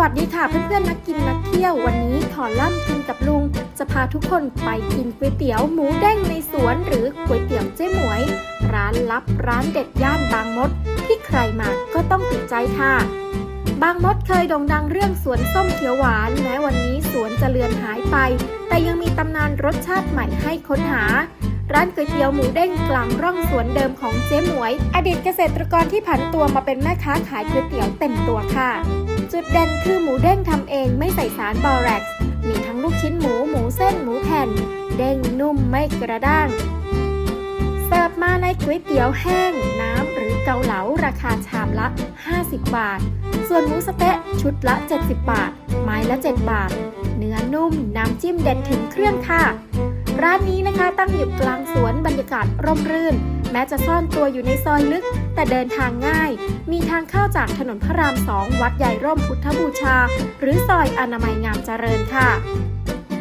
วัสดีค่ะเพื่อนๆนักกินนักเที่ยววันนี้ขอล่ำกินกับลุง จะพาทุกคนไปกินก๋วยเตี๋ยวหมูเด้งในสวนหรือก๋วยเตี๋ยวเจ๊หมวย ร้านลับร้านเด็ดย่านบางมด ที่ใครมาก็ต้องติดใจค่ะ บางมดเคยโด่งดังเรื่องสวนส้มเขียวหวานแม้วันนี้สวนจะเลือนหายไป แต่ยังมีตำนานรสชาติใหม่ให้ค้นหาร้านก๋วยเตี๋ยวหมูเด้งกลางร่องสวนเดิมของเจ๊หมวย อดีตเกษตรกรที่ผันตัวมาเป็นแม่ค้าขายก๋วยเตี๋ยวเต็มตัวค่ะ จุดเด่นคือหมูเด้งทำเองไม่ใส่สารบอแร็กซ์ มีทั้งลูกชิ้นหมู หมูเส้น หมูแผ่น เด้งนุ่มไม่กระด้าง เสิร์ฟมาในก๋วยเตี๋ยวแห้ง น้ำหรือเกาเหลาราคาชามละ 50 บาท ส่วนหมูสะเต๊ะชุดละ 70 บาท ไม้ละ 7 บาท เนื้อนุ่มน้ำจิ้มเด็ดถึงเครื่องค่ะ ร้านนี้นะคะตั้งอยู่กลางสวนบรรยากาศร่มรื่น แม้จะซ่อนตัวอยู่ในซอยลึก แต่เดินทางง่าย มีทางเข้าจากถนนพระรามสองวัดใหญ่ร่มพุทธบูชา หรือซอยอนามัยงามเจริญค่ะ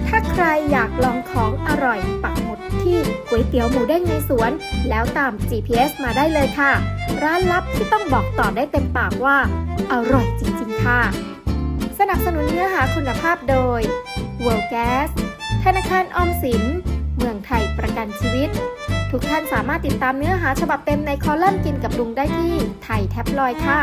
ถ้าใครอยากลองของอร่อยปักหมุดที่ก๋วยเตี๋ยวหมูเด้งในสวน แล้วตาม GPS มาได้เลยค่ะ ร้านลับที่ต้องบอกต่อได้เต็มปากว่า อร่อยจริงๆค่ะ สนับสนุนเนื้อหาคุณภาพโดย World Gas ธนาคารออมสิน เมืองไทยประกันชีวิต ทุกท่านสามารถติดตามเนื้อหาฉบับเต็มในคอลัมน์กินกับลุงได้ที่ไทยแท็บลอยค่ะ